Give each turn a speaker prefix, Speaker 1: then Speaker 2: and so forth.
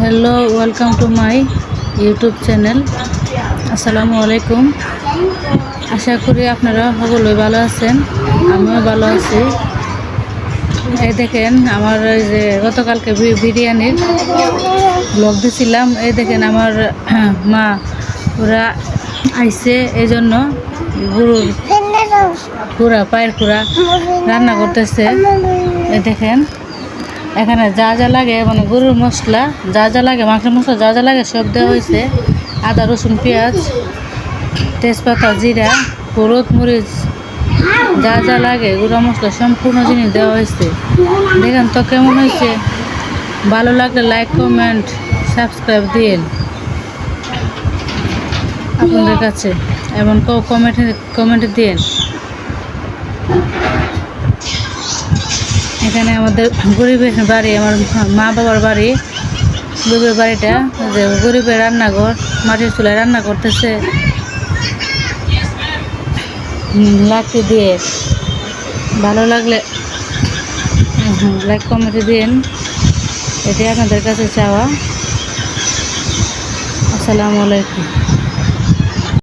Speaker 1: Hello welcome to my YouTube channel আসসালামু আলাইকুম আশা করি আপনারা সকলেই ভালো আছেন। আমিও ভালো আছি। এই দেখেন, আমার ওই যে গতকালকে বিরিয়ানির ব্লগ দিছিলাম। এই দেখেন, আমার মা, ওরা আইছে এই জন্য গরুর পুরা পায়ের পুরা রান্না করতেছে। এই দেখেন এখানে যা যা লাগে মানে গরুর মশলা যা যা লাগে, মাংসের মশলা যা যা লাগে সব দেওয়া হয়েছে। আদা, রসুন, পেঁয়াজ, তেজপাতা, জিরা, হলুদ, মরিচ, যা যা লাগে, গুঁড়া মশলা সম্পূর্ণ জিনিস দেওয়া হয়েছে। দেখেন তো কেমন হয়েছে। ভালো লাগলে লাইক কমেন্ট সাবস্ক্রাইব দিন আপনাদের কাছে এবং কমেন্টে কমেন্ট দিন এখানে আমাদের গরিবের বাড়ি, আমার মা বাবার বাড়ি গরিবের বাড়িটা। যে গরিবের রান্নাঘর, মাটির চুলায় রান্না করতেছে। লাকড়ি দিয়ে। ভালো লাগলে লাইক, কমেন্টে দিন এটি আপনাদের কাছে চাওয়া। আসসালামু আলাইকুম।